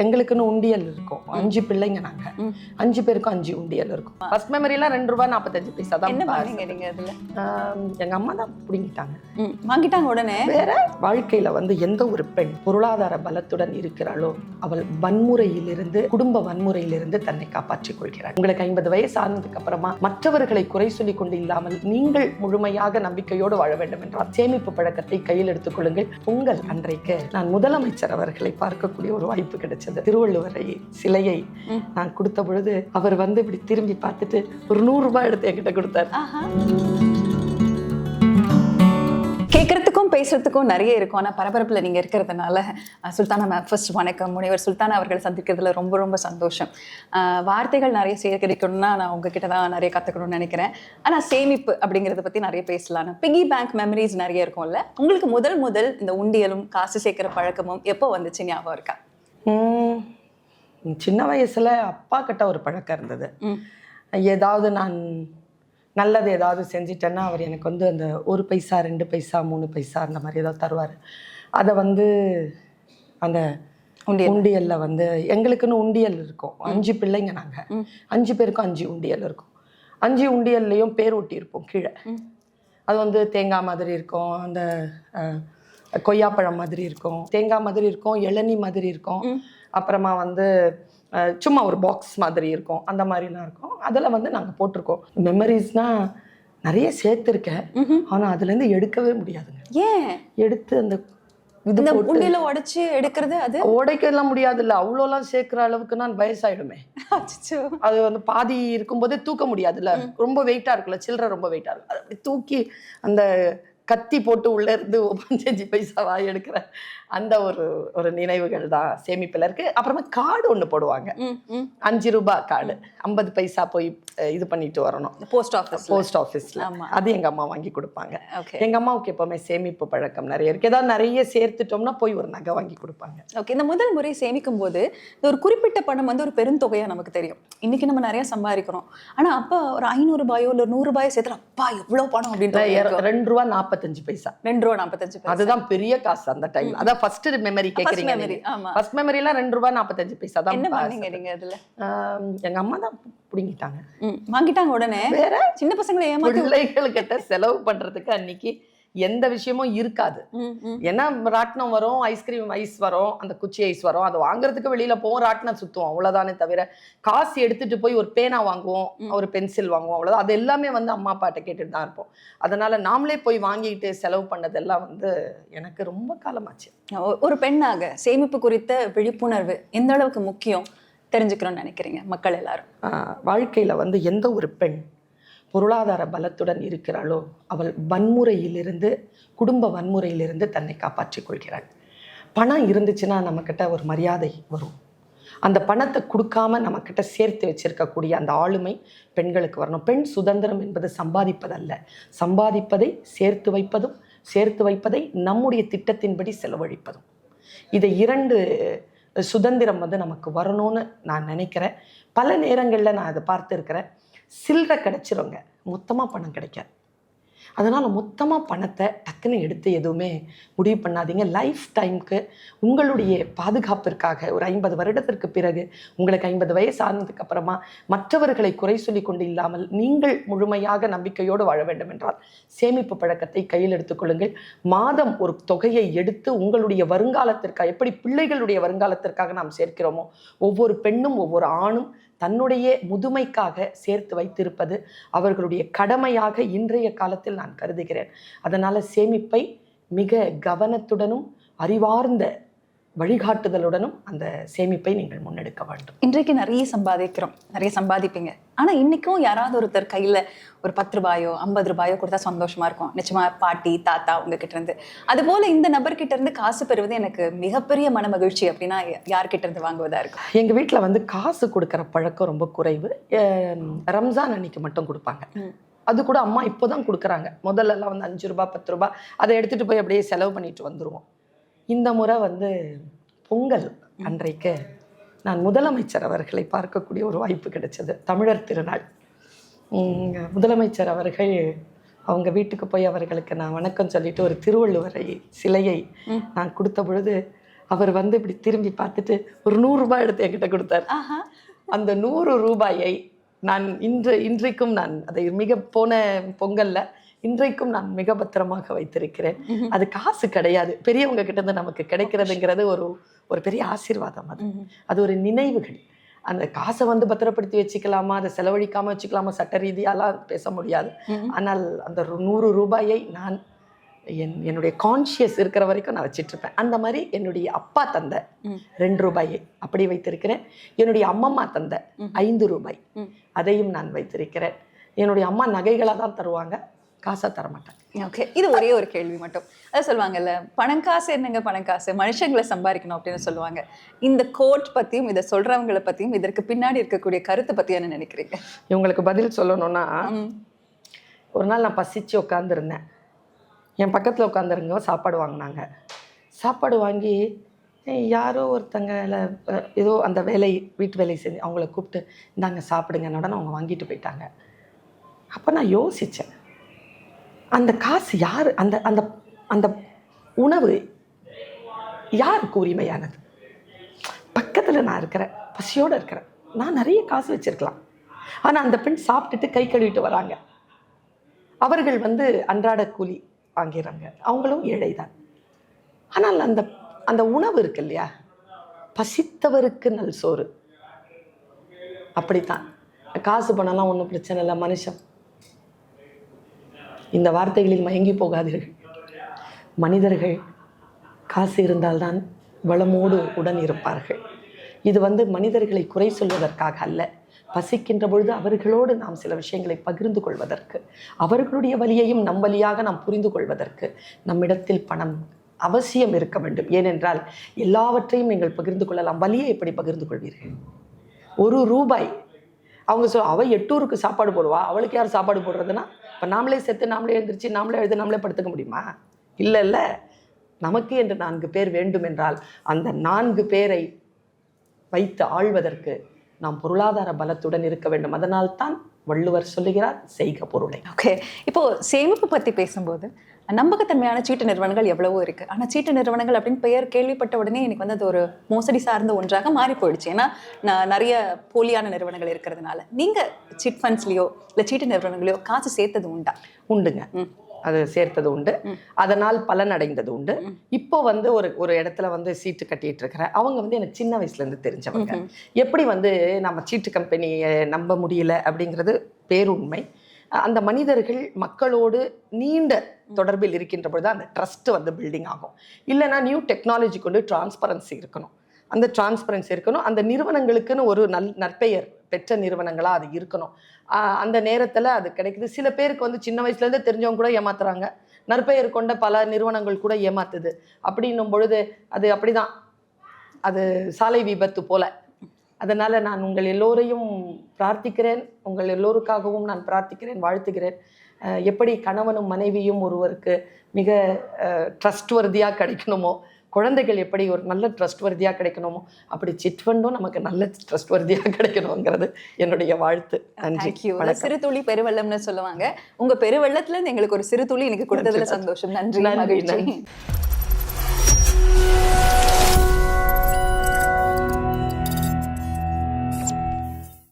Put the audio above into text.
எங்களுக்குன்னு உண்டியல் இருக்கும். அஞ்சு பிள்ளைங்க நாங்க. அஞ்சு பேருக்கும் அஞ்சு உண்டியல் இருக்கும். ஃபர்ஸ்ட் மெமரிலாம் ரெண்டு ரூபாய் நாற்பத்தஞ்சு பைசா தான் என்ன அதுல? எங்க அம்மா தான் பிடிங்கிட்டாங்க. வாங்கிட்டாங்க உடனே? வேற வாழ்க்கையில வந்து எந்த ஒரு பெண் பொருளாதார பலத்துடன் இருக்கிறாளோ அவள் வன்முறையிலிருந்து குடும்ப வன்முறையிலிருந்து தன்னை காப்பாற்றிக் கொள்கிறாள். உங்களுக்கு ஐம்பது வயசு ஆனதுக்கு அப்புறமா மற்றவர்களை குறை சொல்லிக் கொண்டு இல்லாமல் நீங்கள் முழுமையாக நம்பிக்கையோடு வாழ வேண்டும் என்றால் சேமிப்பு பழக்கத்தை கையில் எடுத்துக் கொள்ளுங்கள். பொங்கல் அன்றைக்கு நான் முதலமைச்சர் அவர்களை பார்க்கக்கூடிய ஒரு வாய்ப்பு கிடைச்சது திருவள்ளுவரை சிலையை. நான் கொடுத்த பொழுது அவர் வந்து இப்படி திரும்பி பார்த்துட்டு ஒரு நூறு ரூபாய் எடுத்து என்கிட்ட கொடுத்தார். கேட்கறதுக்கும் பேசுறதுக்கும் நிறைய இருக்கும். ஆனா பரபரப்புல நீங்க இருக்கிறதுனால சுல்தானா மேம் ஃபர்ஸ்ட் வணக்கம். முனைவர் சுல்தானா அவர்களை சந்திக்கிறதுல ரொம்ப ரொம்ப சந்தோஷம். வார்த்தைகள் நிறைய சேகரிக்கணும்னா நான் உங்ககிட்ட தான் நிறைய கத்துக்கணும்னு நினைக்கிறேன். ஆனா சேமிப்பு அப்படிங்கறத பத்தி நிறைய பேசலாம். பிகி பேங்க் மெமரிஸ் நிறைய இருக்கும்ல. உங்களுக்கு முதல் முதல் இந்த உண்டியலும் காசு சேர்க்கிற பழக்கமும் எப்போ வந்துச்சு? ஞாபகம் இருக்கா? சின்ன வயசுல அப்பா கிட்ட ஒரு பழக்கம் இருந்தது. ஏதாவது நான் நல்லது ஏதாவது செஞ்சிட்டேன்னா அவர் எனக்கு வந்து அந்த ஒரு பைசா ரெண்டு பைசா மூணு பைசா அந்த மாதிரி ஏதாவது தருவார். அதை வந்து அந்த உண்டியல். உண்டியல்ல வந்து எங்களுக்குன்னு உண்டியல் இருக்கும். அஞ்சு பிள்ளைங்க நாங்க. ம். அஞ்சு பேருக்கும் அஞ்சு உண்டியல் இருக்கும். அஞ்சு உண்டியல்லையும் பேர் ஒட்டி இருப்போம் கீழே. அது வந்து தேங்காய் மாதிரி இருக்கும். அந்த கொய்யாப்பழம் மாதிரி இருக்கும் தேங்காய் மாதிரி இருக்கும் இளநீ மாதிரி இருக்கும். அப்புறமா வந்து சும்மா ஒரு பாக்ஸ் மாதிரி இருக்கும். அந்த மாதிரிலாம் இருக்கும். அதில் வந்து நாங்கள் போட்டிருக்கோம். மெமரிஸ்னால் நிறைய சேர்த்துருக்கேன். ஆனால் அதுலேருந்து எடுக்கவே முடியாதுங்க. ஏன்? எடுத்து அந்த இது உண்டியல உடைச்சு எடுக்கிறது அது? உடைக்கலாம் முடியாதுல்ல. அவ்வளோலாம் சேர்க்குற அளவுக்கு நான் வயசாயிடுமே. அது வந்து பாதி இருக்கும்போதே தூக்க முடியாதுல்ல. ரொம்ப வெயிட்டா இருக்குல்ல. சில்லறை ரொம்ப வெயிட்டா இருக்கு. அது அப்படி தூக்கி அந்த கத்தி போட்டு உள்ள இருந்து பஞ்சஞ்சு பைசாவா எடுக்கிற அந்த ஒரு ஒரு நினைவுகள் தான் சேமிப்புல இருக்கு. அப்புறமா கார்டு ஒண்ணு போடுவாங்க. அஞ்சு ரூபாய் கார்டு. ஐம்பது பைசா போய் இது பண்ணிட்டு வரணும். போஸ்ட் ஆஃபீஸ் போஸ்ட் ஆஃபீஸ்ல. அது எங்க அம்மா வாங்கி கொடுப்பாங்க. ஓகே. எங்க அம்மாவுக்கு எப்பவுமே சேமிப்பு பழக்கம் நிறைய இருக்கு. ஏதாவது நிறைய சேர்த்துட்டோம்னா போய் ஒரு நகை வாங்கி கொடுப்பாங்க. ஓகே இந்த முதல் முறை சேமிக்கும் போது இந்த ஒரு குறிப்பிட்ட பணம் வந்து ஒரு பெருந்தொகையா நமக்கு தெரியும். இன்னைக்கு நம்ம நிறைய சம்பாதிக்கிறோம். ஆனா அப்ப ஒரு ஐநூறு ரூபாயோ இல்ல நூறு ரூபாயோ சேர்த்து அப்பா எவ்வளவு பணம் அப்படின்ற ரெண்டு ரூபா நாற்பத்தஞ்சு பைசா. ரெண்டு ரூபா நாற்பத்தஞ்சு பைசா. அதுதான் பெரிய காசு அந்த டைம் அதான் ஃபர்ஸ்ட் மெமரி memory, ஆமா. ஃபர்ஸ்ட் மெமரிலாம் ரெண்டு ரூபாய் நாற்பத்தஞ்சு பைசா தான் என்ன. பண்ணீங்க நீங்க அதுல? ஆம், எங்க அம்மா தான் பிடிங்கிட்டாங்க. வாங்கிட்டாங்க உடனே? வேற? சின்ன பசங்களை ஏமாத்தி பிள்ளைகள்கிட்ட செலவு பண்றதுக்கு அன்னைக்கு எந்த விஷயமும் இருக்காது. ஏன்னா ராட்டினம் வரும் ஐஸ்கிரீம் ஐஸ் வரும் அந்த குச்சி ஐஸ் வரும் அது வாங்குறதுக்கு வெளியில போவோம் ராட்டினம் சுத்துவோம் அவ்வளவுதானே தவிர காசு எடுத்துட்டு போய் ஒரு பேனா வாங்குவோம் ஒரு பென்சில் வாங்குவோம் அவ்வளவுதான். அது எல்லாமே வந்து அம்மா அப்பாட்ட கேட்டுட்டு தான் இருப்போம். அதனால நாமளே போய் வாங்கிட்டு செலவு பண்ணதெல்லாம் வந்து எனக்கு ரொம்ப காலமாச்சு. ஒரு பெண்ணாக சேமிப்பு குறித்த விழிப்புணர்வு எந்த அளவுக்கு முக்கியம் தெரிஞ்சுக்கணும்னு நினைக்கிறீங்க மக்கள் எல்லாரும்? வாழ்க்கையில வந்து எந்த ஒரு பெண் பொருளாதார பலத்துடன் இருக்கிறாளோ அவள் வன்முறையிலிருந்து குடும்ப வன்முறையிலிருந்து தன்னை காப்பாற்றிக் கொள்கிறாள். பணம் இருந்துச்சுன்னா நம்மக்கிட்ட ஒரு மரியாதை வரும். அந்த பணத்தை கொடுக்காம நம்மக்கிட்ட சேர்த்து வச்சிருக்கக்கூடிய அந்த ஆளுமை பெண்களுக்கு வரணும். பெண் சுதந்திரம் என்பது சம்பாதிப்பதல்ல. சம்பாதிப்பதை சேர்த்து வைப்பதும் சேர்த்து வைப்பதை நம்முடைய திட்டத்தின்படி செலவழிப்பதும். இதை இரண்டு சுதந்திரம் வந்து நமக்கு வரணும்னு நான் நினைக்கிறேன். பல நேரங்களில் நான் அதை பார்த்துருக்கிறேன். சில்லறை கிடச்சிருங்க. மொத்தமாக பணம் கிடைக்காது. அதனால் மொத்தமாக பணத்தை டக்குன்னு எடுத்து எதுவுமே முடிவு பண்ணாதீங்க. லைஃப் டைம்க்கு உங்களுடைய பாதுகாப்பிற்காக ஒரு ஐம்பது வருடத்திற்கு பிறகு உங்களுக்கு ஐம்பது வயசு ஆனதுக்கு அப்புறமா மற்றவர்களை குறை சொல்லி கொண்டு இல்லாமல் நீங்கள் முழுமையாக நம்பிக்கையோடு வாழ வேண்டும் என்றால் சேமிப்பு பழக்கத்தை கையில் எடுத்துக்கொள்ளுங்கள் மாதம் ஒரு தொகையை எடுத்து உங்களுடைய வருங்காலத்திற்காக எப்படி பிள்ளைகளுடைய வருங்காலத்திற்காக நாம் சேர்க்கிறோமோ ஒவ்வொரு பெண்ணும் ஒவ்வொரு ஆணும் தன்னுடைய முதுமைக்காக சேர்த்து வைத்திருப்பது அவர்களுடைய கடமையாக இன்றைய காலத்தில் நான் கருதுகிறேன். அதனால் சேமிப்பை மிக கவனத்துடனும் அறிவார்ந்த வழிகாட்டுதலுடனும் அந்த சேமிப்பை நீங்கள் முன்னெடுக்க வேண்டும். இன்றைக்கு நிறைய சம்பாதிக்கிறோம். நிறைய சம்பாதிப்பீங்க. ஆனா இன்னைக்கும் யாராவது ஒருத்தர் கையில ஒரு பத்து ரூபாயோ ஐம்பது ரூபாயோ கொடுத்தா சந்தோஷமா இருக்கும். நிச்சயமா பாட்டி தாத்தா உங்ககிட்ட இருந்து. அது போல இந்த நபர்கிட்ட இருந்து காசு பெறுவது எனக்கு மிகப்பெரிய மன மகிழ்ச்சி அப்படின்னா யார்கிட்ட இருந்து வாங்குவதா இருக்கும்? எங்கள் வீட்டில் வந்து காசு கொடுக்குற பழக்கம் ரொம்ப குறைவு. ரம்ஜான் அன்னைக்கு மட்டும் கொடுப்பாங்க. அது கூட அம்மா இப்போ தான் கொடுக்குறாங்க. முதல்லலாம் வந்து அஞ்சு ரூபாய் பத்து ரூபாய் அதை எடுத்துகிட்டு போய் அப்படியே செலவு பண்ணிட்டு வந்துடுவோம் இந்த முறை வந்து பொங்கல் அன்றைக்கு நான் முதலமைச்சர் அவர்களை பார்க்கக்கூடிய ஒரு வாய்ப்பு கிடைச்சது. தமிழர் திருநாள். முதலமைச்சர் அவர்கள் அவங்க வீட்டுக்கு போய் அவர்களுக்கு நான் வணக்கம் சொல்லிட்டு ஒரு திருவள்ளுவரை சிலையை. நான் கொடுத்த பொழுது அவர் வந்து இப்படி திரும்பி பார்த்துட்டு ஒரு நூறு ரூபாய் எடுத்து என்கிட்ட கொடுத்தாரு. ஆஹா. அந்த நூறு ரூபாயை நான் இன்று இன்றைக்கும் நான் அதை மிக போன பொங்கல்ல இன்றைக்கும் நான் மிக பத்திரமாக வைத்திருக்கிறேன். அது காசு கிடையாது. பெரியவங்க கிட்ட இருந்து நமக்கு கிடைக்கிறதுங்கிறது ஒரு ஒரு பெரிய ஆசீர்வாதம் அது. அது ஒரு நினைவுகள். அந்த காசை வந்து பத்திரப்படுத்தி வச்சுக்கலாமா? அதை செலவழிக்காம வச்சுக்கலாமா? சட்ட ரீதியாலாம் பேச முடியாது. ஆனால் அந்த நூறு ரூபாயை நான் என் என்னுடைய கான்ஷியஸ் இருக்கிற வரைக்கும் நான் வச்சிட்டு இருப்பேன் அந்த மாதிரி என்னுடைய அப்பா தந்த. ரெண்டு ரூபாயை அப்படி வைத்திருக்கிறேன். என்னுடைய அம்மம்மா தந்த. ஐந்து ரூபாய். அதையும் நான் வைத்திருக்கிறேன். என்னுடைய அம்மா நகைகளாக தான் தருவாங்க. காசா தர மாட்டாங்க ஓகே இது ஒரே ஒரு கேள்வி மட்டும். அதான் சொல்லுவாங்கல்ல பணம் காசு என்னங்க பணம் காசு? மனுஷங்களை சம்பாதிக்கணும் அப்படின்னு சொல்லுவாங்க. இந்த கோட் பத்தியும் இதை சொல்றவங்களை பத்தியும் இதற்கு பின்னாடி இருக்கக்கூடிய கருத்தை பத்தி என்ன நினைக்கிறீங்க? இவங்களுக்கு பதில் சொல்லணும்னா. ஒரு நாள் நான் பசிச்சு உட்காந்துருந்தேன் என் பக்கத்தில் உட்காந்துருங்க சாப்பாடு வாங்கினாங்க. சாப்பாடு வாங்கி யாரோ ஒருத்தங்க ஏதோ அந்த வேலை வீட்டு வேலை செஞ்சு அவங்கள கூப்பிட்டு இந்தாங்க சாப்பிடுங்க உடனே அவங்க வாங்கிட்டு போயிட்டாங்க. அப்போ நான் யோசித்தேன் அந்த காசு யார் அந்த அந்த அந்த உணவு யாருக்கு உரிமையானது? பக்கத்தில் நான் இருக்கிறேன் பசியோடு இருக்கிறேன். நான் நிறைய காசு வச்சிருக்கலாம். ஆனால் அந்த பெண் சாப்பிட்டுட்டு கை கழுவிட்டு வராங்க. அவர்கள் வந்து அன்றாட கூலி வாங்கிறாங்க. அவங்களும் ஏழை தான் ஆனால் அந்த அந்த உணவு இருக்கு இல்லையா? பசித்தவருக்கு நல் சோறு. அப்படித்தான். காசு பணம்லாம் ஒன்றும் பிரச்சனை இல்லை மனுஷன். இந்த வார்த்தைகளில் மயங்கி போகாதீர்கள். மனிதர்கள் காசு இருந்தால்தான் வளமோடு உடன் இருப்பார்கள். இது வந்து மனிதர்களை குறை சொல்வதற்காக அல்ல. பசிக்கின்ற பொழுது அவர்களோடு நாம் சில விஷயங்களை பகிர்ந்து கொள்வதற்கு அவர்களுடைய வழியையும் நம் வழியாக நாம் புரிந்து கொள்வதற்கு நம்மிடத்தில் பணம் அவசியம் இருக்க வேண்டும். ஏனென்றால் எல்லாவற்றையும் நீங்கள் பகிர்ந்து கொள்ளலாம். வழியை எப்படி பகிர்ந்து கொள்வீர்கள்? ஒரு ரூபாய். அவங்க சொல் அவள் எட்டூருக்கு சாப்பாடு போடுவா? அவளுக்கு யார் சாப்பாடு போடுறதுன்னா இப்போ நாமளே செத்து நாமளே எழுந்திரிச்சு நாமளே எழுது நாமளே படுத்துக்க முடியுமா? இல்லை இல்லை. நமக்கு என்று நான்கு பேர் வேண்டும் என்றால் அந்த நான்கு பேரை வைத்து ஆள்வதற்கு நாம் பொருளாதார பலத்துடன் இருக்க வேண்டும். அதனால்தான் வள்ளுவர் சொல்லுகிறார் செய்க பொருளை. ஓகே இப்போ சேமிப்பு பத்தி பேசும்போது நம்பகத்தன்மையான சீட்டு நிறுவனங்கள் எவ்வளவோ இருக்கு. ஆனா சீட்டு நிறுவனங்கள் அப்படின்னு பெயர் கேள்விப்பட்ட உடனே எனக்கு வந்து அது ஒரு மோசடி சார்ந்த ஒன்றாக மாறி போயிடுச்சு ஏன்னா நான் நிறைய போலியான நிறுவனங்கள் இருக்கிறதுனால. நீங்க சிட் ஃபண்ட்ஸ்லயோ இல்ல சீட்டு நிறுவனங்களையோ காசு சேர்த்தது உண்டா? உண்டுங்க. அது சேர்த்தது உண்டு. அதனால் பலன் அடைந்தது உண்டு. இப்போ வந்து ஒரு ஒரு இடத்துல வந்து சீட்டு கட்டிட்டு இருக்கிறேன் அவங்க வந்து எனக்கு சின்ன வயசுல இருந்து தெரிஞ்சவங்க. எப்படி வந்து நம்ம சீட்டு கம்பெனியை நம்ப முடியல அப்படிங்கிறது பேருண்மை. அந்த மனிதர்கள் மக்களோடு நீண்ட தொடர்பில் இருக்கின்ற பொழுது அந்த ட்ரஸ்ட் வந்து பில்டிங் ஆகும். இல்லைன்னா நியூ டெக்னாலஜி கொண்டு டிரான்ஸ்பரன்சி இருக்கணும். அந்த டிரான்ஸ்பரன்சி இருக்கணும். அந்த நிறுவனங்களுக்குன்னு ஒரு நல் நற்பெயர் பெற்ற நிறுவனங்களாக அது இருக்கணும். அந்த நேரத்தில் அது கிடைக்குது. சில பேருக்கு வந்து சின்ன வயசுலேருந்தே தெரிஞ்சவங்க கூட ஏமாத்துறாங்க. நற்பெயர் கொண்ட பல நிறுவனங்கள் கூட ஏமாத்துது. அப்படின்னும் பொழுது அது அப்படிதான். அது சாலை விபத்து போல. அதனால் நான் உங்கள் எல்லோரையும் பிரார்த்திக்கிறேன். உங்கள் எல்லோருக்காகவும் நான் பிரார்த்திக்கிறேன் வாழ்த்துகிறேன். எப்படி கணவனும் மனைவியும் ஒருவருக்கு மிக ட்ரஸ்ட் வர்தியாக கிடைக்கணுமோ குழந்தைகள் எப்படி ஒரு நல்ல ட்ரஸ்ட் வர்தியாக கிடைக்கணுமோ அப்படி சிட்ஃபண்டும் நமக்கு நல்ல ட்ரஸ்ட் வர்தியாக கிடைக்கணுங்கிறது என்னுடைய வாழ்த்து. நன்றி. சிறு துளி பெருவெள்ளம்னு சொல்லுவாங்க. உங்க பெருவெள்ளத்துல இருந்து எங்களுக்கு ஒரு சிறு துளி எனக்கு கொடுத்ததுல. சந்தோஷம். நன்றி நன்றி.